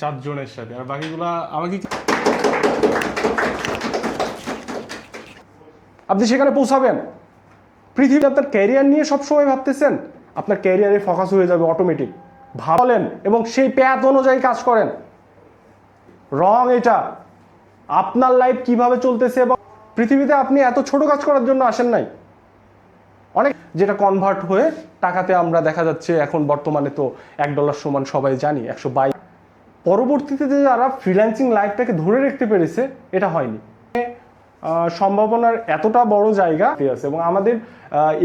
চারজনের সাথে। আর বাকিগুলা আমাকে আপনি সেখানে পৌঁছাবেন। পৃথিবী আপনার ক্যারিয়ার নিয়ে সবসময় ভাবতেছেন, আপনার ক্যারিয়ারে ফোকাস হয়ে যাবে অটোমেটিক ভাবলেন এবং সেই প্যাথ অনুযায়ী কাজ করেন। রং এটা। আপনার লাইফ কীভাবে চলতেছে এবং পৃথিবীতে আপনি এত ছোট কাজ করার জন্য আসেন নাই। অনেক যেটা কনভার্ট হয়ে টাকাতে আমরা দেখা যাচ্ছে এখন বর্তমানে তো এক ডলার সমান সবাই জানি, একশো বাইশ পরবর্তীতে যে যারা ফ্রিল্যান্সিং লাইফটাকে ধরে রাখতে পেরেছে, এটা হয়নি। সম্ভাবনার এতটা বড় জায়গা আছে এবং আমাদের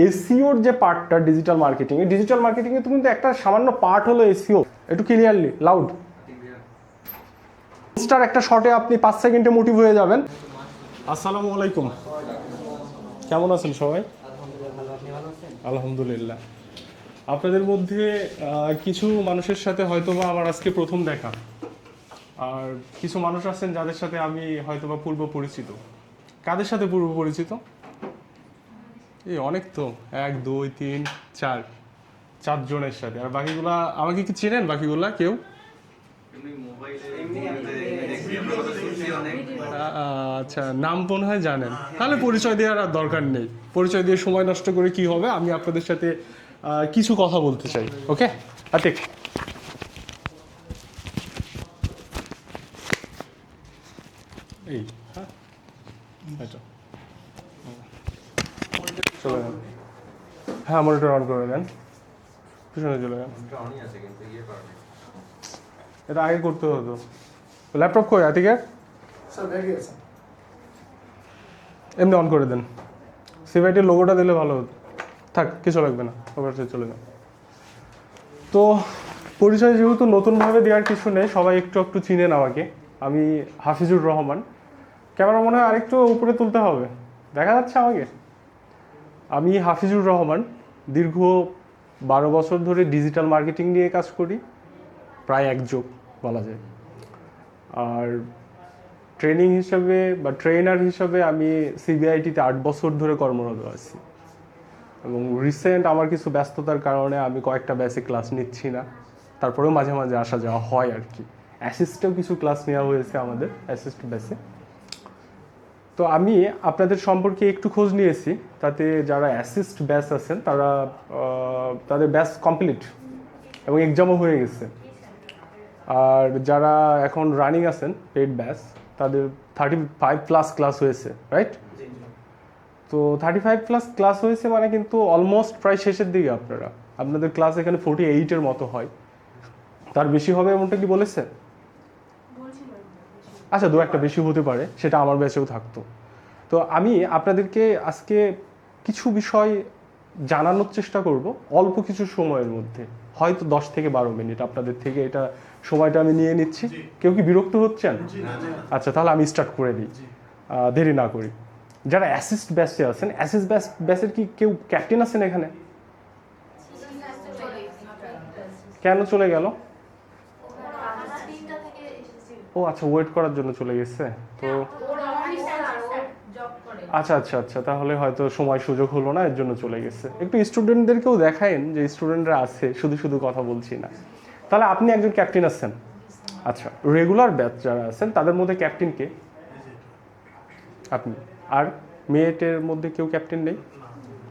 এসিওর যে পার্টটা ডিজিটাল মার্কেটিং এই ডিজিটাল মার্কেটিং এ কিন্তু একটা সামান্য পার্ট হলো এসিও একটু ক্লিয়ারলি লাউড স্টার একটা শটে আপনি পাঁচ সেকেন্ডে মোটিভ হয়ে যাবেন। আসসালামু আলাইকুম। কেমন আছেন সবাই? আলহামদুলিল্লাহ। আপনাদের মধ্যে কিছু মানুষের সাথে হয়তোবা আমার আজকে প্রথম দেখা। আর কিছু মানুষ আছেন যাদের সাথে আমি হয়তো বা পূর্ব পরিচিত। কাদের সাথে পূর্ব পরিচিত? এই অনেক তো। এক, দুই, তিন, চার। চারজনের সাথে। আর বাকিগুলা আমাকে কি চেনেন বাকিগুলা কেউ? আচ্ছা নাম মনে হয় জানেন। তাহলে পরিচয় দেওয়ার আর দরকার নেই। পরিচয় দিয়ে সময় নষ্ট করে কি হবে? আমি আপনাদের সাথে কিছু কথা বলতে চাই। ওকে আতিক এই হ্যাঁ এটা চলে যান হ্যাঁ মনিটর অন করে দেন। পিছনে চলে যান। এটা আগে করতে হতো। ল্যাপটপ কই আতিকের? এমনি অন করে দেন। সিভাইটির লোগোটা দিলে ভালো হতো। থাক কিছু লাগবে না। ওভার চলে যান। তো পরিচয় যেহেতু নতুনভাবে দেওয়ার কিছু নেই সবাই একটু একটু চিনেন আমাকে। আমি হাফিজুর রহমান। ক্যামেরা মনে হয় আরেকটু উপরে তুলতে হবে। দেখা যাচ্ছে আমাকে। আমি হাফিজুর রহমান। দীর্ঘ বারো বছর ধরে ডিজিটাল মার্কেটিং নিয়ে কাজ করি, প্রায় এক যুগ বলা যায়। আর ট্রেনিং হিসাবে বা ট্রেনার হিসাবে আমি সিবিআইটিতে আট বছর ধরে কর্মরত আছি। এবং রিসেন্ট আমার কিছু ব্যস্ততার কারণে আমি কয়েকটা ব্যাচে ক্লাস নিচ্ছি না। তারপরেও মাঝে মাঝে আসা যাওয়া হয় আর কি। অ্যাসিস্টেও কিছু ক্লাস নেওয়া হয়েছে আমাদের অ্যাসিস্ট ব্যাচে তো আমি আপনাদের সম্পর্কে একটু খোঁজ নিয়েছি তাতে যারা অ্যাসিস্ট ব্যাচ আছেন তারা তাদের ব্যাচ কমপ্লিট এবং এক্সামও হয়ে গেছে। আর যারা এখন রানিং আছেন পেড ব্যাচ তাদের থার্টি ফাইভ প্লাস ক্লাস হয়েছে রাইট তো থার্টি ফাইভ প্লাস ক্লাস হয়েছে মানে কিন্তু অলমোস্ট প্রায় শেষের দিকে আপনারা। আপনাদের ক্লাস এখানে ফোর্টি এইটের মতো হয়। তার বেশি হবে এমনটা কি বলেছে আচ্ছা দু একটা বেশি হতে পারে সেটা আমার ব্যাচেও থাকতো। তো আমি আপনাদেরকে আজকে কিছু বিষয় জানানোর চেষ্টা করব অল্প কিছু সময়ের মধ্যে। হয়তো দশ থেকে বারো মিনিট আপনাদের থেকে এটা সময়টা আমি নিয়ে নিচ্ছি। কেউ কি বিরক্ত হচ্ছেন? আচ্ছা তাহলে আমি স্টার্ট করে দিই। দেরি না করি। যারা অ্যাসিস্ট ব্যাচে আছেন অ্যাসিস্ট ব্যাচ ব্যাচের কি কেউ ক্যাপ্টেন আছেন এখানে? কেন চলে গেল? ও আচ্ছা ওয়েট করার জন্য চলে গেছে। তো আচ্ছা আচ্ছা আচ্ছা তাহলে হয়তো সময় সুযোগ হলো না এর জন্য চলে গেছে। একটু স্টুডেন্টদেরকেও দেখায়েন যে স্টুডেন্টরা আছে শুধু শুধু কথা বলছি না। তাহলে আপনি একজন ক্যাপ্টেন আছেন। আচ্ছা রেগুলার ব্যাচ যারা আছেন তাদের মধ্যে ক্যাপ্টেন কে? আপনি। আর মেয়েটের মধ্যে কেউ ক্যাপ্টেন নেই?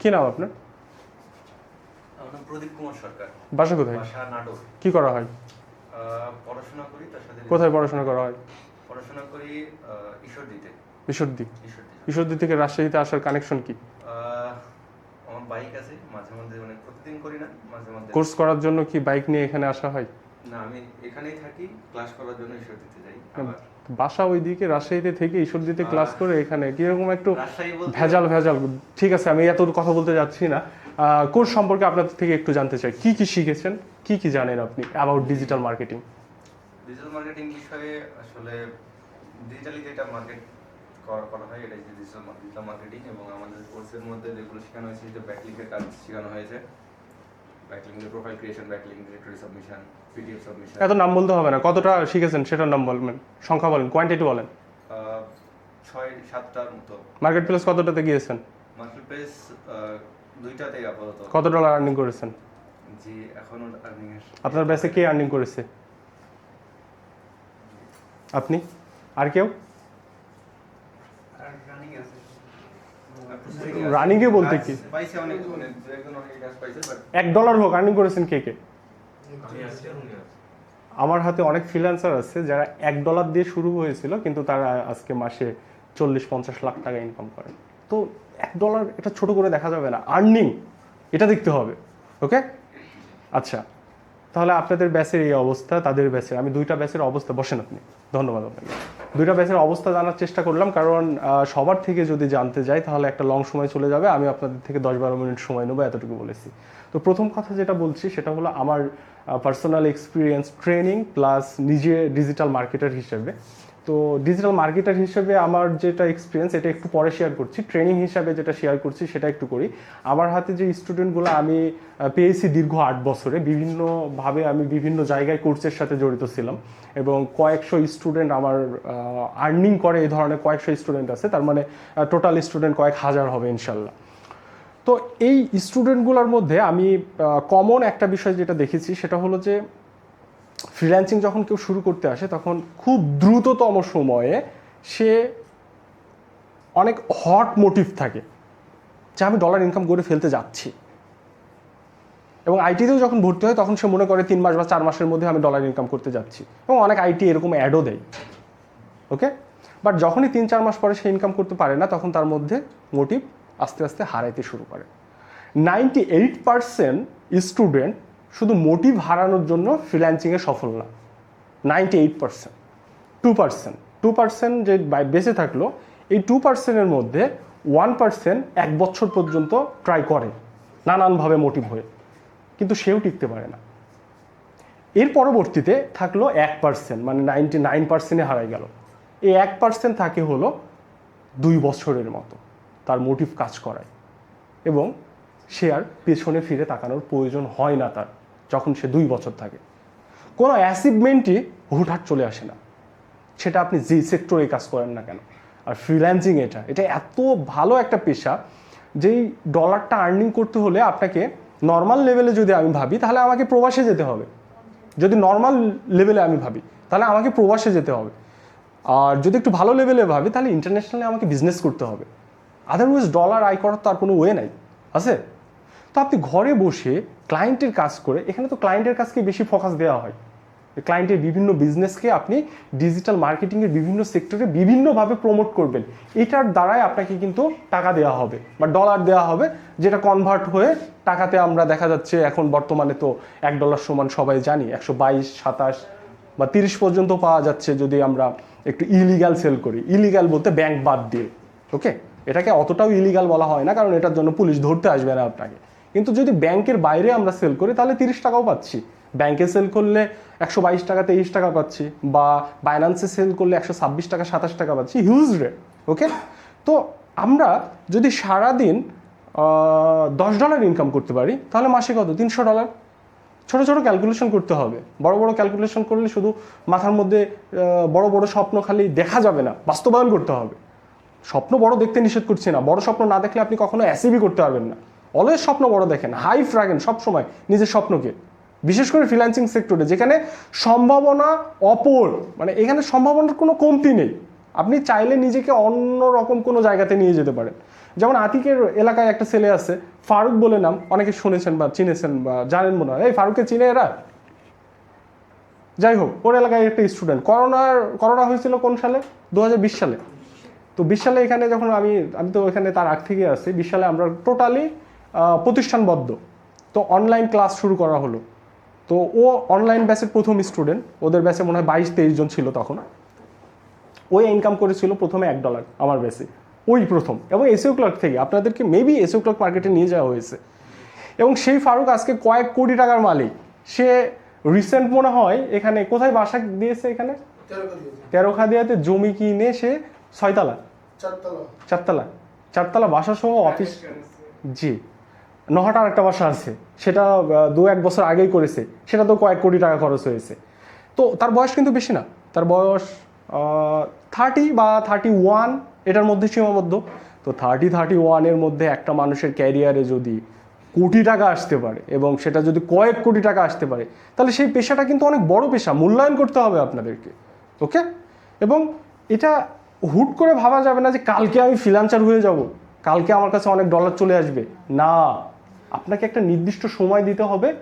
কি নাম আপনার? প্রদীপ কুমার সরকার। বাসা কোথায়? বাসা নাটোর। কি করা হয়? পড়াশোনা করি তার সাথে কোথায় পড়াশোনা করা হয়? পড়াশোনা করি ঈশ্বরদীতে। ঈশ্বরদী। ঈশ্বরদী থেকে রাজশাহীতে আসার কানেকশন কি? আমার বাইক আছে মাঝে মধ্যে মানে প্রতিদিন করি না মাঝে মধ্যে কোর্স করার জন্য কি বাইক নিয়ে এখানে আসা হয়? না আমি এখানেই থাকি ক্লাস করার জন্য ঈশ্বরদীতে যাই। আবার বাসা ওইদিকে রাজশাহীতে থেকে ঈশ্বরদীতে ক্লাস করে এখানে। কীরকম একটু ভেজাল ভেজাল। ঠিক আছে আমি এত কথা বলতে যাচ্ছি না। কোর্স সম্পর্কে আপনাদের থেকে একটু জানতে চাই। কি কি শিখেছেন? কি কি জানেন আপনি about digital marketing digital marketing বিষয়ে আসলে ডিজিটালি যেটা মার্কেট করা হয় এটাই ডিজিটাল ডিজিটাল মার্কেটিং এবং আমাদের কোর্সের মধ্যে যেগুলো শেখানো হয়েছে যে ব্যাকলিংকের কাজ শেখানো হয়েছে। ব্যাকলিংকের profile creation backlink directory submission PDF submission এত নাম বলতে হবে না। কতটা শিখেছেন সেটার নাম বলবেন? সংখ্যা বলেন কোয়ান্টিটি বলেন। ছয় সাতটার মতো। মার্কেট প্লেস কতটাতে গিয়েছেন? মার্কেট প্লেস দুইটাতেই আপাতত। কত ডলার আর্নিং করেছেন? জি এখনও আর্নিং আপনার ব্যাসে কে আর্নিং করেছে? আপনি? আর কেউ? Running এ বলতে কি? এক ডলার হোক আর্নিং করেছেন কে কে? আমার হাতে অনেক ফ্রিল্যান্সার আছে যারা এক ডলার দিয়ে শুরু হয়েছিল, কিন্তু তারা আজকে মাসে চল্লিশ, পঞ্চাশ লাখ টাকা ইনকাম করে। তো এক ডলার এটা ছোট করে দেখা যাবে না। আর্নিং এটা দেখতে হবে ওকে আচ্ছা তাহলে আপনাদের ব্যাচের এই অবস্থা, তাদের ব্যাচের আমি দুইটা ব্যাচের অবস্থা, বসেন আপনি। ধন্যবাদ আপনাকে। দুইটা ব্যাচের অবস্থা জানার চেষ্টা করলাম, কারণ সবার থেকে যদি জানতে যাই, তাহলে একটা লং সময় চলে যাবে। আমি আপনাদের থেকে দশ বারো মিনিট সময় নেব এতটুকু বলেছি। তো প্রথম কথা যেটা বলছি, সেটা হলো আমার পার্সোনাল এক্সপিরিয়েন্স ট্রেনিং প্লাস নিজে ডিজিটাল মার্কেটার হিসেবে। তো ডিজিটাল মার্কেটার হিসেবে আমার যেটা এক্সপিরিয়েন্স এটা একটু পরে শেয়ার করছি। ট্রেনিং হিসাবে যেটা শেয়ার করছি, সেটা একটু করি। আমার হাতে যে স্টুডেন্টগুলো আমি পেয়েছি দীর্ঘ আট বছরে, বিভিন্নভাবে আমি বিভিন্ন জায়গায় কোর্সের সাথে জড়িত ছিলাম এবং কয়েকশো স্টুডেন্ট আমার আর্নিং করে এই ধরনের কয়েকশো স্টুডেন্ট আছে। তার মানে টোটাল স্টুডেন্ট কয়েক হাজার হবে ইনশাল্লাহ। তো এই স্টুডেন্টগুলোর মধ্যে আমি কমন একটা বিষয় যেটা দেখেছি, সেটা হলো যে ফ্রিল্যান্সিং যখন কেউ শুরু করতে আসে, তখন খুব দ্রুততম সময়ে সে অনেক হট মোটিভ থাকে যে আমি ডলার ইনকাম করে ফেলতে যাচ্ছি। এবং আইটিতেও যখন ভর্তি হয়, তখন সে মনে করে তিন মাস বা চার মাসের মধ্যে আমি ডলার ইনকাম করতে যাচ্ছি। এবং অনেক আইটি এরকম অ্যাডও দেয়। ওকে বাট যখনই তিন চার মাস পরে সে ইনকাম করতে পারে না, তখন তার মধ্যে মোটিভ আস্তে আস্তে হারাইতে শুরু করে। নাইনটি এইট পার্সেন্ট স্টুডেন্ট শুধু মোটিভ হারানোর জন্য ফ্রিল্যান্সিংয়ে সফল না ninety eight percent two percent two percent যে বেঁচে থাকল, এই টু পার্সেন্টের মধ্যে ওয়ান পার্সেন্ট এক বছর পর্যন্ত ট্রাই করে, নানানভাবে মোটিভ হয়ে, কিন্তু সেও টিকতে পারে না। এর পরবর্তীতে থাকল এক পার্সেন্ট মানে নাইনটি নাইন পার্সেন্টে হারাই গেল। এই এক পার্সেন্ট থাকে হলো দুই বছরের মতো, তার মোটিভ কাজ করায় এবং সে আর পেছনে ফিরে তাকানোর প্রয়োজন হয় না তার। যখন সে দুই বছর থাকে। কোনো অ্যাচিভমেন্টই হুটহাট চলে আসে না। সেটা আপনি যে সেক্টরে কাজ করেন না কেন। আর ফ্রিল্যান্সিং এটা এটা এত ভালো একটা পেশা, যেই ডলারটা আর্নিং করতে হলে আপনাকে নর্মাল লেভেলে যদি আমি ভাবি, তাহলে আমাকে প্রবাসে যেতে হবে। যদি নর্মাল লেভেলে আমি ভাবি, তাহলে আমাকে প্রবাসে যেতে হবে। আর যদি একটু ভালো লেভেলে ভাবি, তাহলে ইন্টারন্যাশনালি আমাকে বিজনেস করতে হবে। আদারওয়াইজ ডলার আয় করার তো আর কোনো ওয়ে নাই। আছে? তো আপনি ঘরে বসে ক্লায়েন্টের কাজ করে, এখানে তো ক্লায়েন্টের কাজকে বেশি ফোকাস দেওয়া হয়। ক্লায়েন্টের বিভিন্ন বিজনেসকে আপনি ডিজিটাল মার্কেটিংয়ের বিভিন্ন সেক্টরে বিভিন্নভাবে প্রমোট করবেন। এটার দ্বারাই আপনাকে কিন্তু টাকা দেওয়া হবে বা ডলার দেওয়া হবে, যেটা কনভার্ট হয়ে টাকাতে আমরা দেখা যাচ্ছে এখন বর্তমানে তো এক ডলার সমান সবাই জানি, একশো বাইশ, সাতাশ বা তিরিশ পর্যন্ত পাওয়া যাচ্ছে যদি আমরা একটু ইলিগাল সেল করি। ইলিগাল বলতে ব্যাংক বাদ দিয়ে ওকে এটাকে অতটাও ইলিগাল বলা হয় না, কারণ এটার জন্য পুলিশ ধরতে আসবে না আপনাকে। কিন্তু যদি ব্যাংকের বাইরে আমরা সেল করি, তাহলে তিরিশ টাকাও পাচ্ছি। ব্যাংকে সেল করলে একশো বাইশ টাকা, তেইশ টাকা পাচ্ছি বা বাইন্যান্সে সেল করলে একশো ছাব্বিশ টাকা, সাতাশ টাকা পাচ্ছি হিউজ রেট ওকে তো আমরা যদি সারাদিন দশ ডলার ইনকাম করতে পারি, তাহলে মাসে কত? তিনশো ডলার ছোট ছোট ক্যালকুলেশন করতে হবে। বড় বড় ক্যালকুলেশন করলে শুধু মাথার মধ্যে বড় বড় স্বপ্ন খালি দেখা যাবে না, বাস্তবায়ন করতে হবে। স্বপ্ন বড় দেখতে নিষেধ করছি না। বড় স্বপ্ন না দেখলে আপনি কখনো অ্যাসিভই করতে পারবেন না। অলওয়েজ স্বপ্ন বড় দেখেন হাইফ রাখেন সবসময় নিজের স্বপ্নকে। বিশেষ করে ফ্রিল্যান্সিং সেক্টরে যেখানে সম্ভাবনা অপর মানে এখানে সম্ভাবনার কোনো কমতি নেই। আপনি চাইলে নিজেকে অন্য রকম কোনো জায়গাতে নিয়ে যেতে পারেন। যেমন আতিকের এলাকায় একটা ছেলে আছে, ফারুক বলে নাম, অনেকে শুনেছেন বা চিনেছেন বা জানেন মনে হয়। এই ফারুককে চিনে এরা? যাই হোক, ওর এলাকায় একটা স্টুডেন্ট করোনার, করোনা হয়েছিল কোন সালে? দু হাজার বিশ সালে। তো বিশ সালে এখানে যখন আমি আমি তো এখানে তার আগ থেকে আছি, বিশ সালে আমরা টোটালি প্রতিষ্ঠানবদ্ধ। তো অনলাইন ক্লাস শুরু করা হলো। তো ও অনলাইন ব্যাচের প্রথম স্টুডেন্ট ওদের ব্যাচে মনে হয় বাইশ তেইশ জন ছিল তখন। ওই ইনকাম করেছিল প্রথমে এক ডলার আমার বেসে ওই প্রথম। এবং এসিও ক্লার্ক থেকে আপনাদেরকে মেবি এসিও ক্লার্ক মার্কেটে নিয়ে যাওয়া হয়েছে। এবং সেই ফারুক আজকে কয়েক কোটি টাকার মালিক। সে রিসেন্ট মনে হয় এখানে কোথায় বাসা দিয়েছে এখানে? তেরো খাদিয়াতে জমি কিনে সে ছয়তলা। চারতলা। চারতলা। বাসা সহ অফিস জি। নহটার একটা বাসা আছে। সেটা দু এক বছর আগেই করেছে। সেটা তো কয়েক কোটি টাকা খরচ হয়েছে। তো তার বয়স কিন্তু বেশি না। তার বয়স থার্টি বা থার্টি ওয়ান এটার মধ্যে সীমাবদ্ধ। তো থার্টি থার্টি ওয়ানের মধ্যে একটা মানুষের ক্যারিয়ারে যদি কোটি টাকা আসতে পারে এবং সেটা যদি কয়েক কোটি টাকা আসতে পারে, তাহলে সেই পেশাটা কিন্তু অনেক বড় পেশা। মূল্যায়ন করতে হবে আপনাদেরকে। ওকে এবং এটা হুট করে ভাবা যাবে না যে কালকে আমি ফ্রিলান্সার হয়ে যাব। কালকে আমার কাছে অনেক ডলার চলে আসবে। না। আপনাকে একটা নির্দিষ্ট সময় দিতে হবে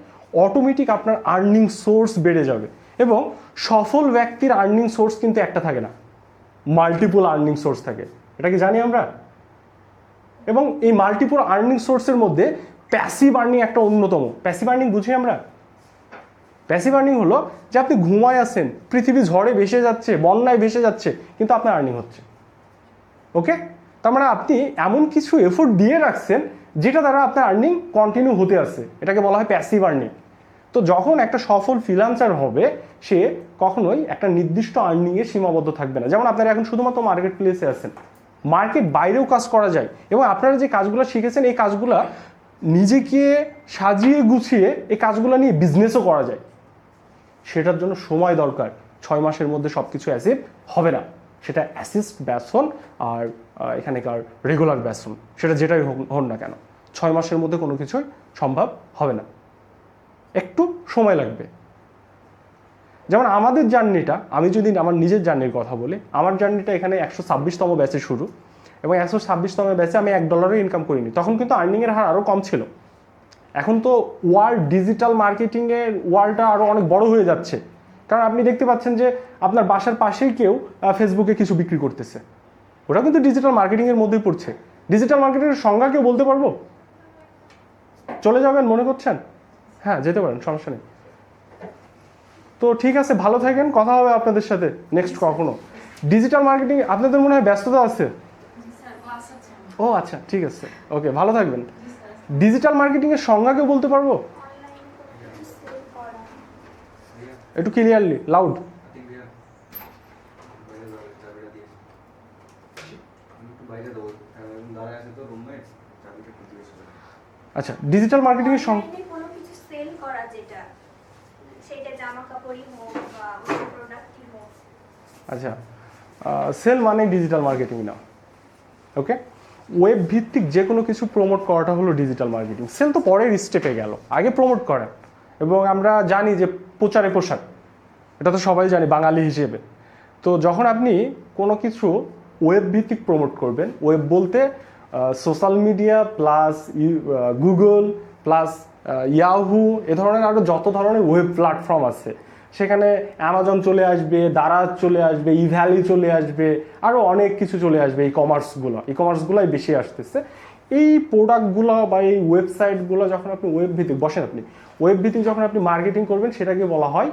অটোমেটিক আপনার আর্নিং সোর্স বেড়ে যাবে এবং সফল ব্যক্তির আর্নিং সোর্স কিন্তু একটা থাকে না মাল্টিপল আর্নিং সোর্স থাকে। এটা কি জানি আমরা? এবং এই মাল্টিপল আর্নিং সোর্সের মধ্যে প্যাসিভ আর্নিং একটা অন্যতম। প্যাসিভ আর্নিং বুঝি আমরা? প্যাসিভ আর্নিং হলো যে আপনি ঘুমায় আছেন, পৃথিবী ঝড়ে ভেসে যাচ্ছে, বন্যায় ভেসে যাচ্ছে, কিন্তু আপনার আর্নিং হচ্ছে। ওকে তার মানে আপনি এমন কিছু এফোর্ট দিয়ে রাখছেন যেটা দ্বারা আপনার আর্নিং কন্টিনিউ হতে আছে এটাকে বলা হয় প্যাসিভ আর্নিং তো যখন একটা সফল ফ্রিলান্সার হবে, সে কখনোই একটা নির্দিষ্ট আর্নিংয়ে সীমাবদ্ধ থাকবে না। যেমন আপনারা এখন শুধুমাত্র মার্কেট প্লেসে আছেন। মার্কেট বাইরেও কাজ করা যায় এবং আপনারা যে কাজগুলো শিখেছেন, এই কাজগুলো নিজেকে সাজিয়ে গুছিয়ে এই কাজগুলো নিয়ে বিজনেসও করা যায়। সেটার জন্য সময় দরকার। ছয় মাসের মধ্যে সব কিছু অ্যাসিভ হবে না। সেটা অ্যাসিস্ট ব্যাসন আর এখানেকার রেগুলার ব্যাসন সেটা যেটাই হোক- হন না কেন, ছয় মাসের মধ্যে কোনো কিছুই সম্ভব হবে না। একটু সময় লাগবে। যেমন আমাদের জার্নিটা, আমি যদি আমার নিজের জার্নির কথা বলি, আমার জার্নিটা এখানে একশো ছাব্বিশতম ব্যাচে শুরু এবং একশো ছাব্বিশতম ব্যাচে আমি এক ডলারও ইনকাম করিনি। তখন কিন্তু আর্নিংয়ের হার আরও কম ছিল। এখন তো ওয়ার্ল্ড ডিজিটাল মার্কেটিংয়ের ওয়ার্ল্ডটা আরও অনেক বড় হয়ে যাচ্ছে। কারণ আপনি দেখতে পাচ্ছেন যে আপনার বাসার পাশেই কেউ ফেসবুকে কিছু বিক্রি করতেছে। ওটা কিন্তু ডিজিটাল মার্কেটিংয়ের মধ্যেই পড়ছে। ডিজিটাল মার্কেটিংয়ের সংজ্ঞা কেউ বলতে পারব? চলে যাবেন, মনে করছেন? হ্যাঁ যেতে পারেন, সমস্যা নেই। তো ঠিক আছে, ভালো থাকেন, কথা হবে আপনাদের সাথে নেক্সট কখনো। ডিজিটাল মার্কেটিং আপনাদের মনে হয় ব্যস্ততা আছে। ও আচ্ছা ঠিক আছে। ওকে ভালো থাকবেন। ডিজিটাল মার্কেটিংয়ের সংজ্ঞা কেউ বলতে পারব অনলাইনে কোনো কিছু সেল করা একটু ক্লিয়ারলি লাউড ঠিক ভাইয়া বাইরে যাবে চাবিটা দিয়ে আমি একটু বাইরে দেবো দাঁড়ায় আছে তো রুমমেট চাবিটা একটু ক্লিয়ারলি লাউড আচ্ছা ডিজিটাল মার্কেটিংয়ের সং অনলাইনে কোনো কিছু সেল করা যেটা সেটা জামা কাপড়ই হোক বা প্রোডাক্টই হোক। আচ্ছা সেল মানে ডিজিটাল মার্কেটিং না। ওকে ওয়েব ভিত্তিক যে কোনো কিছু প্রমোট করাটা হলো ডিজিটাল মার্কেটিং সেল তো পরের স্টেপে গেল। আগে প্রমোট করা এবং আমরা জানি যে প্রচারে পোশাক। এটা তো সবাই জানি, বাঙালি হিসেবে। তো যখন আপনি কোনো কিছু ওয়েব ভিত্তিক প্রমোট করবেন ওয়েব বলতে social media plus Google plus Yahoo এ ধরনের আরও যত ধরনের ওয়েব প্ল্যাটফর্ম আছে, সেখানে অ্যামাজন চলে আসবে দারাজ চলে আসবে ইভ্যালি চলে আসবে আরও অনেক কিছু চলে আসবে ই কমার্সগুলো ই কমার্সগুলোই বেশি আসতেছে। এই প্রোডাক্টগুলো বা এই ওয়েবসাইটগুলো যখন আপনি ওয়েব ভিত্তিক, বসেন আপনি ওয়েব ভিত্তিক যখন আপনি মার্কেটিং করবেন, সেটাকে বলা হয়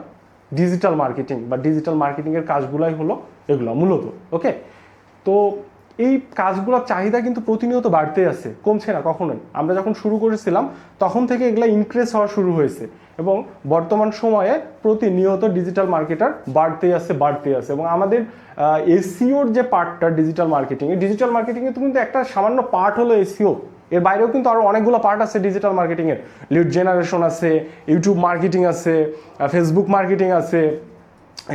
ডিজিটাল মার্কেটিং বা ডিজিটাল মার্কেটিংয়ের কাজগুলাই হলো এগুলো মূলত ওকে তো এই কাজগুলোর চাহিদা কিন্তু প্রতিনিয়ত বাড়তে আছে, কমছে না কখনোই। আমরা যখন শুরু করেছিলাম, তখন থেকে এগুলো ইনক্রিজ হওয়া শুরু হয়েছে। এবং বর্তমান সময়ে প্রতিনিয়ত ডিজিটাল মার্কেটার বাড়তেই আছে বাড়তেই আছে। এবং আমাদের এসিওর যে পার্টটা ডিজিটাল মার্কেটিং এই ডিজিটাল মার্কেটিংয়ে তো কিন্তু একটা সামান্য পার্ট হলো এসিও এর বাইরেও কিন্তু আরও অনেকগুলো পার্ট আছে ডিজিটাল মার্কেটিংয়ের লিড জেনারেশন আছে ইউটিউব মার্কেটিং আছে ফেসবুক মার্কেটিং আছে,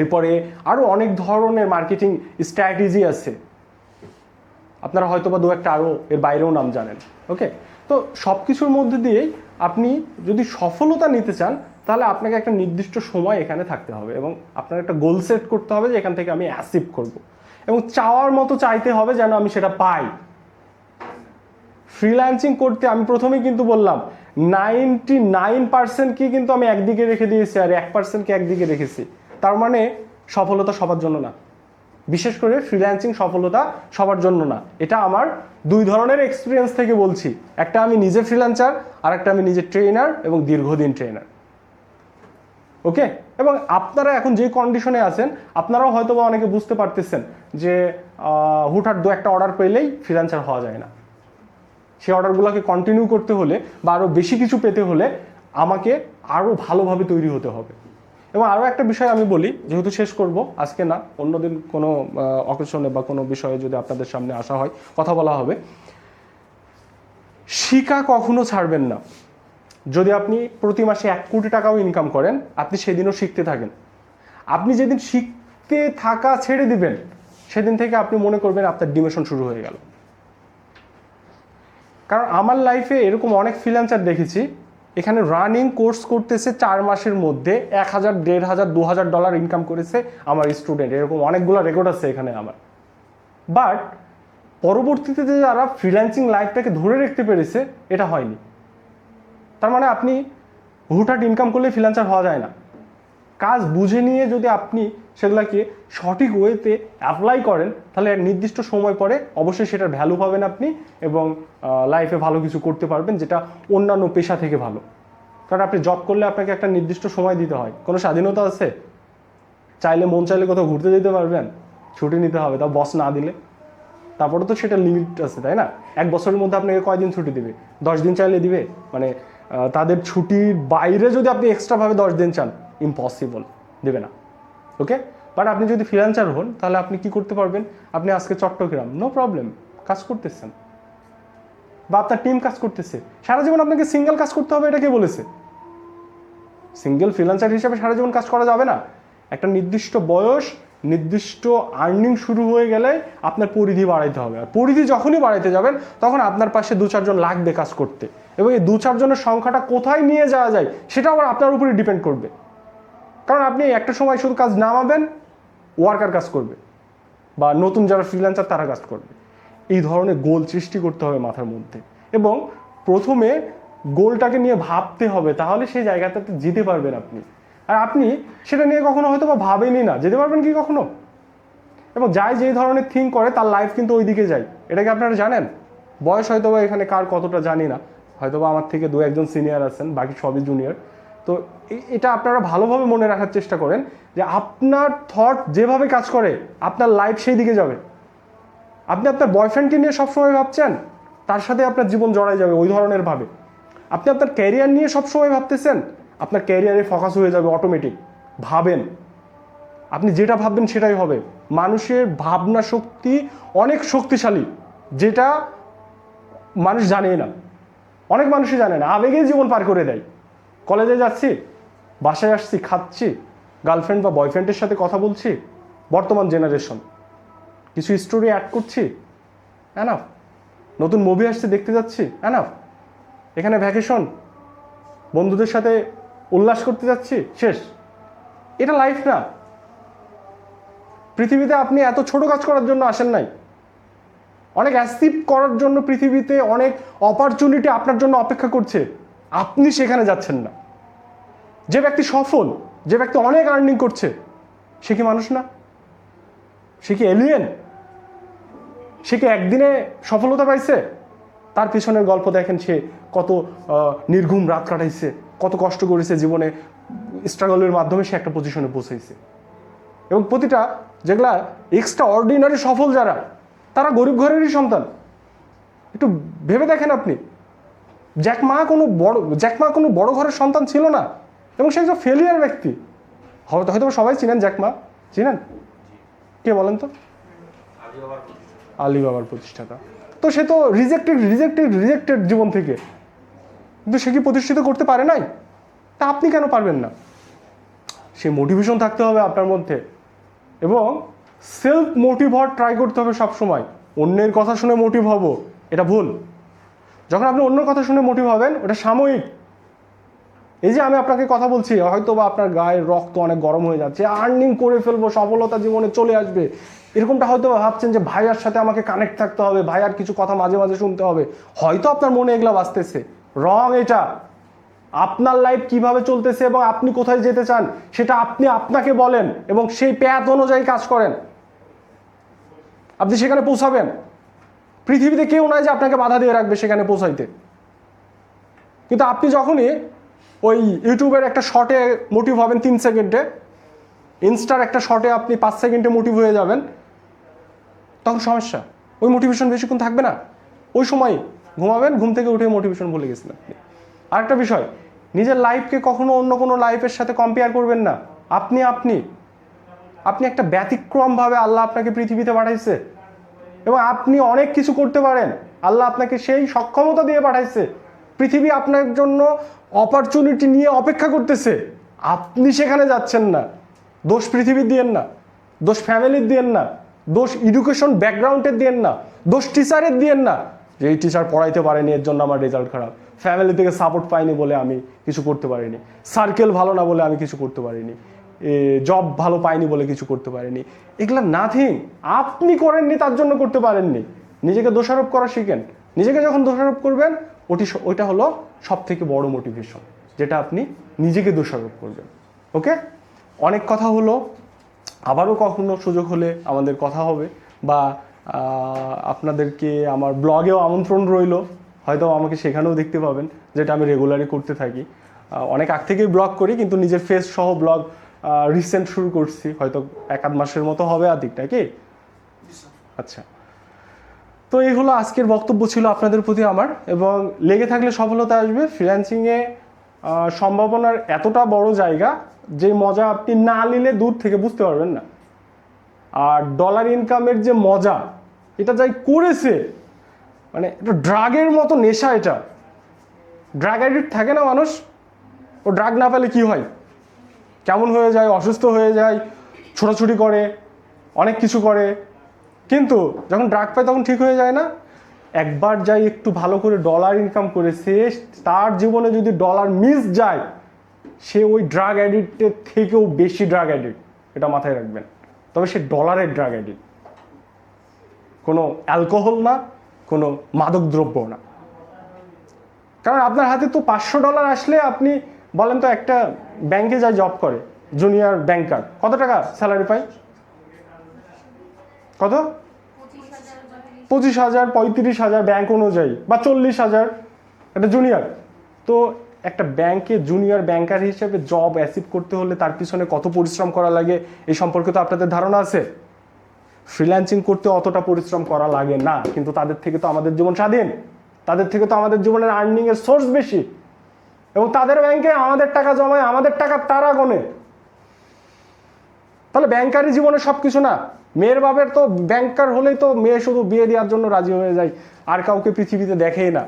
এরপরে আরও অনেক ধরনের মার্কেটিং স্ট্র্যাটেজি আছে। আপনারা হয়তো বা দু একটা আরও এর বাইরেও নাম জানেন ওকে তো সব কিছুর মধ্যে দিয়েই আপনি যদি সফলতা নিতে চান, তাহলে আপনাকে একটা নির্দিষ্ট সময় এখানে থাকতে হবে এবং আপনার একটা গোল সেট করতে হবে যে এখান থেকে আমি অ্যাসিভ করব। এবং চাওয়ার মতো চাইতে হবে যেন আমি সেটা পাই। ফ্রিল্যান্সিং করতে আমি প্রথমেই কিন্তু বললাম নাইনটি নাইন পার্সেন্টকে কিন্তু আমি একদিকে রেখে দিয়েছি আর এক পার্সেন্টকে একদিকে রেখেছি। তার মানে সফলতা সবার জন্য না। বিশেষ করে ফ্রিল্যান্সিং সফলতা সবার জন্য না। এটা আমার দুই ধরনের এক্সপিরিয়েন্স থেকে বলছি। একটা আমি নিজে ফ্রিল্যান্সার আর একটা আমি নিজে ট্রেনার এবং দীর্ঘদিন ট্রেনার ওকে এবং আপনারা এখন যে কন্ডিশনে আছেন, আপনারাও হয়তো বা অনেকে বুঝতে পারতেছেন যে হুটহাট দু একটা অর্ডার পেলেই ফ্রিল্যান্সার হওয়া যায় না। সেই অর্ডারগুলোকে কন্টিনিউ করতে হলে বা আরও বেশি কিছু পেতে হলে আমাকে আরও ভালোভাবে তৈরি হতে হবে। এবং আরও একটা বিষয় আমি বলি, যেহেতু শেষ করব, আজকে না, অন্যদিন কোনো অকেশনে বা কোনো বিষয়ে যদি আপনাদের সামনে আসা হয়, কথা বলা হবে। শিকা কখনো ছাড়বেন না। যদি আপনি প্রতি মাসে এক কোটি টাকাও ইনকাম করেন, আপনি সেদিনও শিখতে থাকেন। আপনি যেদিন শিখতে থাকা ছেড়ে দিবেন, সেদিন থেকে আপনি মনে করবেন আপনার ডিমেশন শুরু হয়ে গেল। কারণ আমার লাইফে এরকম অনেক ফ্রিল্যান্সার দেখেছি এখানে রানিং কোর্স করতেছে চার মাসের মধ্যে এক হাজার, দেড় হাজার, দু হাজার ডলার ইনকাম করেছে আমার স্টুডেন্ট এরকম অনেকগুলো রেকর্ড আছে এখানে আমার। বাট পরবর্তীতে যারা ফ্রিল্যান্সিং লাইফটাকে ধরে রাখতে পেরেছে, এটা হয়নি। তার মানে আপনি হুটহাট ইনকাম করলে ফ্রিল্যান্সার হওয়া যায় না। কাজ বুঝে নিয়ে যদি আপনি সেগুলোকে সঠিক ওয়েতে অ্যাপ্লাই করেন, তাহলে নির্দিষ্ট সময় পরে অবশ্যই সেটার ভ্যালু পাবেন আপনি এবং লাইফে ভালো কিছু করতে পারবেন যেটা অন্যান্য পেশা থেকে ভালো। কারণ আপনি জব করলে আপনাকে একটা নির্দিষ্ট সময় দিতে হয়। কোনো স্বাধীনতা আছে? চাইলে মন চাইলে কোথাও ঘুরতে যেতে পারবেন। ছুটি নিতে হবে, তাও বস না দিলে। তারপরে তো সেটা লিমিট আছে, তাই না? এক বছরের মধ্যে আপনাকে কয়দিন ছুটি দিবে? দশ দিন চাইলে দিবে? মানে তাদের ছুটির বাইরে যদি আপনি এক্সট্রাভাবে দশ দিন চান ইম্পসিবল দেবে না ওকে বাট আপনি যদি ফ্রিল্যান্সার হন, তাহলে আপনি কি করতে পারবেন? আপনি আজকে চট্টগ্রাম নো প্রবলেম কাজ করতেছেন। বা আপনার টিম কাজ করতেছে। সারা জীবন আপনাকে সিঙ্গেল কাজ করতে হবে, এটা কে বলেছে? সিঙ্গেল ফ্রিল্যান্সার হিসেবে সারা জীবন কাজ করা যাবে না। একটা নির্দিষ্ট বয়স, নির্দিষ্ট আর্নিং শুরু হয়ে গেলে আপনার পরিধি বাড়াইতে হবে। আর পরিধি যখনই বাড়াইতে যাবেন, তখন আপনার পাশে দু চারজন লাগবে কাজ করতে। এবং এই দু চারজনের সংখ্যাটা কোথায় নিয়ে যাওয়া যায় সেটা আবার আপনার উপরে ডিপেন্ড করবে। কারণ আপনি একটা সময় শুধু কাজ নামাবেন ওয়ার্কার কাজ করবে বা নতুন যারা ফ্রিল্যান্সার তারা কাজ করবে। এই ধরনের গোল সৃষ্টি করতে হবে মাথার মধ্যে। এবং প্রথমে গোলটাকে নিয়ে ভাবতে হবে, তাহলে সেই জায়গাটাতে যেতে পারবেন আপনি। আর আপনি সেটা নিয়ে কখনো হয়তো বা ভাবেনই না, যেতে পারবেন কি কখনো? এবং যাই যে ধরনের থিঙ্ক করে, তার লাইফ কিন্তু ওই দিকে যায়। এটা কি আপনারা জানেন? বয়স হয়তো বা এখানে কার কতটা জানি না। হয়তো বা আমার থেকে দু একজন সিনিয়র আছেন, বাকি সবই জুনিয়র তো এটা আপনারা ভালোভাবে মনে রাখার চেষ্টা করেন যে আপনার থট যেভাবে কাজ করে, আপনার লাইফ সেই দিকে যাবে। আপনি আপনার বয়ফ্রেন্ডকে নিয়ে সবসময় ভাবছেন, তার সাথে আপনার জীবন জড়াই যাবে ওই ধরনের ভাবে। আপনি আপনার ক্যারিয়ার নিয়ে সবসময় ভাবতেছেন, আপনার ক্যারিয়ারে ফোকাস হয়ে যাবে অটোমেটিক ভাবেন। আপনি যেটা ভাববেন সেটাই হবে। মানুষের ভাবনা শক্তি অনেক শক্তিশালী, যেটা মানুষ জানেই না। অনেক মানুষই জানে না, আবেগেই জীবন পার করে দেয়। কলেজে যাচ্ছি, বাসায় আসছি, খাচ্ছি গার্লফ্রেন্ড বা বয়ফ্রেন্ডের সাথে কথা বলছি, বর্তমান জেনারেশন কিছু স্টোরি অ্যাড করছি অ্যানাফ নতুন মুভি আসছে, দেখতে যাচ্ছি অ্যানাফ এখানে ভ্যাকেশন বন্ধুদের সাথে উল্লাস করতে যাচ্ছি, শেষ। এটা লাইফ না। পৃথিবীতে আপনি এত ছোট কাজ করার জন্য আসেন নাই। অনেক অ্যাসিভ করার জন্য পৃথিবীতে অনেক অপরচুনিটি আপনার জন্য অপেক্ষা করছে। আপনি সেখানে যাচ্ছেন না। যে ব্যক্তি সফল, যে ব্যক্তি অনেক আর্নিং করছে, সে কি মানুষ না? সে কি এলিয়েন সে কি একদিনে সফলতা পাইছে? তার পিছনের গল্প দেখেন সে কত নির্ঘুম রাত কাটাইছে, কত কষ্ট করেছে জীবনে স্ট্রাগলের মাধ্যমে সে একটা পজিশনে পৌঁছাইছে। এবং প্রতিটা যেগুলা এক্সট্রা অর্ডিনারি সফল যারা, তারা গরিব ঘরেরই সন্তান। একটু ভেবে দেখেন আপনি জ্যাক মা কোনো বড় জ্যাক মা কোনো বড় ঘরের সন্তান ছিল না। এবং সে একজন ফেলিয়ার ব্যক্তি। হয়তো হয়তো সবাই চিনেন জ্যাক মা চিনেন? কে বলেন তো? আলিবাবার প্রতিষ্ঠাতা। তো সে তো রিজেক্টেড রিজেক্টেড রিজেক্টেড জীবন থেকে। কিন্তু সে কি প্রতিষ্ঠিত করতে পারে নাই? তা আপনি কেন পারবেন না? সে মোটিভেশন থাকতে হবে আপনার মধ্যে। এবং সেলফ মোটিভ হওয়ার ট্রাই করতে হবে সবসময়। অন্যের কথা শুনে মোটিভ হব। এটা ভুল। যখন আপনি অন্য কথা শুনে মোটিভ হবেন, ওটা সাময়িক। এই যে আমি আপনাকে কথা বলছি হয়তো বা আপনার গায়ের রক্ত অনেক গরম হয়ে যাচ্ছে আর্নিং করে ফেলব, সফলতা জীবনে চলে আসবে। এরকমটা হয়তো ভাবছেন যে ভাইয়ার সাথে আমাকে কানেক্ট থাকতে হবে, ভাইয়ার কিছু কথা মাঝে মাঝে শুনতে হবে। হয়তো আপনার মনে এগুলা বাঁচতেছে রং এটা। আপনার লাইফ কীভাবে চলতেছে এবং আপনি কোথায় যেতে চান, সেটা আপনি আপনাকে বলেন এবং সেই প্যাথ অনুযায়ী কাজ করেন। আপনি সেখানে পৌঁছাবেন। পৃথিবীতে কেউ নাই যে আপনাকে বাধা দিয়ে রাখবে সেখানে পৌঁছাইতে। কিন্তু আপনি যখনই ওই ইউটিউবের একটা শর্টে মোটিভ হবেন তিন সেকেন্ডে, ইনস্টার একটা শর্টে আপনি পাঁচ সেকেন্ডে মোটিভ হয়ে যাবেন, তখন সমস্যা। ওই মোটিভেশন বেশিক্ষণ থাকবে না। ওই সময় ঘুমাবেন, ঘুম থেকে উঠে মোটিভেশন ভুলে গেছেন আপনি। আরেকটা বিষয়, নিজের লাইফকে কখনো অন্য কোনো লাইফের সাথে কম্পেয়ার করবেন না। আপনি আপনি আপনি একটা ব্যতিক্রমভাবে আল্লাহ আপনাকে পৃথিবীতে পাঠাইছে। এবং আপনি অনেক কিছু করতে পারেন। আল্লাহ আপনাকে সেই সক্ষমতা দিয়ে পাঠাইছে। পৃথিবী আপনার জন্য অপরচুনিটি নিয়ে অপেক্ষা করতেছে। আপনি সেখানে যাচ্ছেন না। দোষ পৃথিবীর দিয়েন না। দোষ ফ্যামিলির দিয়েন না। দোষ এডুকেশন ব্যাকগ্রাউন্ডের দিয়েন না। দোষ টিচারের দিয়েন না। যে এই টিচার পড়াইতে পারেনি, এর জন্য আমার রেজাল্ট খারাপ। ফ্যামিলি থেকে সাপোর্ট পাইনি বলে আমি কিছু করতে পারিনি। সার্কেল ভালো না বলে আমি কিছু করতে পারিনি। জব ভালো পায়নি বলে কিছু করতে পারেনি। এগুলা নাথিং আপনি করেননি, তার জন্য করতে পারেননি। নিজেকে দোষারোপ করা শিখেন। নিজেকে যখন দোষারোপ করবেন, ওটি ওইটা হলো সব থেকে বড় মোটিভেশন যেটা আপনি নিজেকে দোষারোপ করবেন। ওকে অনেক কথা হলো। আবারও কখনো সুযোগ হলে আমাদের কথা হবে। বা আপনাদেরকে আমার ব্লগেও আমন্ত্রণ রইল। হয়তো আমাকে সেখানেও দেখতে পাবেন, যেটা আমি রেগুলারই করতে থাকি। অনেক আগ থেকেই ব্লগ করি, কিন্তু নিজের ফেস সহ ব্লগ রিসেন্ট শুরু করছি। হয়তো এক আধ মাসের মতো হবে আদিকটা, কি? আচ্ছা। তো এই হলো আজকের বক্তব্য ছিল আপনাদের প্রতি আমার এবং লেগে থাকলে সফলতা আসবে। ফ্রিল্যান্সিংয়ে সম্ভাবনার এতটা বড় জায়গা যে মজা আপনি না নিলে দূর থেকে বুঝতে পারবেন না। আর ডলার ইনকামের যে মজা, এটা যাই করেছে মানে এটা ড্রাগের মতো নেশা এটা। ড্রাগ অ্যাডিক্ট থাকে না মানুষ, ও ড্রাগ না পেলে কি হয়? কেমন হয়ে যায়, অসুস্থ হয়ে যায়, ছোটাছুটি করে, অনেক কিছু করে। কিন্তু যখন ড্রাগ পায় তখন ঠিক হয়ে যায় না। একবার যাই একটু ভালো করে ডলার ইনকাম করেছে তার জীবনে যদি ডলার মিস যায়, সে ওই ড্রাগ অ্যাডিক্টের থেকেও বেশি ড্রাগ অ্যাডিক্ট এটা মাথায় রাখবেন। তবে সে ডলারের ড্রাগ অ্যাডিক্ট কোনো অ্যালকোহল না, কোনো মাদকদ্রব্য না। কারণ আপনার হাতে তো পাঁচশো ডলার আসলে আপনি বলেন তো একটা ব্যাংকে যায় জব করে জুনিয়র ব্যাংকার কত টাকা স্যালারি পায়? কত? পঁচিশ হাজার, পঁয়ত্রিশ হাজার ব্যাংক অনুযায়ী, বা চল্লিশ হাজার একটা জুনিয়র তো একটা ব্যাংকে জুনিয়র ব্যাংকার হিসেবে জব অ্যাচিভ করতে হলে তার পিছনে কত পরিশ্রম করা লাগে, এই সম্পর্কে তো আপনাদের ধারণা আছে। ফ্রিল্যান্সিং করতে অতটা পরিশ্রম করা লাগে না, কিন্তু তাদের থেকে তো আমাদের জীবন স্বাধীন। তাদের থেকে তো আমাদের জীবনের আর্নিং এর সোর্স বেশি। এবং তাদের ব্যাংকে আমাদের টাকা জমায়, আমাদের টাকা তারা গনে তাহলে ব্যাংকারি জীবনে সব কিছু না। মেয়ের বাপের তো ব্যাংকার হলেই তো মেয়ে শুধু বিয়ে দেওয়ার জন্য রাজি হয়ে যায়, আর কাউকে পৃথিবীতে দেখেই না।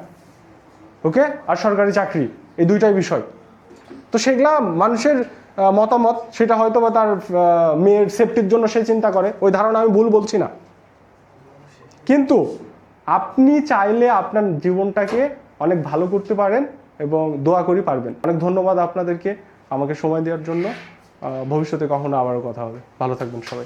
ওকে? আর সরকারি চাকরি, এই দুইটাই বিষয়। তো সেগুলা মানুষের মতামত, সেটা হয়তো বা তার মেয়ের সেফটির জন্য সে চিন্তা করে। ওই ধারণা আমি ভুল বলছি না। কিন্তু আপনি চাইলে আপনার জীবনটাকে অনেক ভালো করতে পারেন এবং দোয়া করি পারবেন। অনেক ধন্যবাদ আপনাদেরকে আমাকে সময় দেওয়ার জন্য। ভবিষ্যতে কখনো আবারও কথা হবে। ভালো থাকবেন সবাই।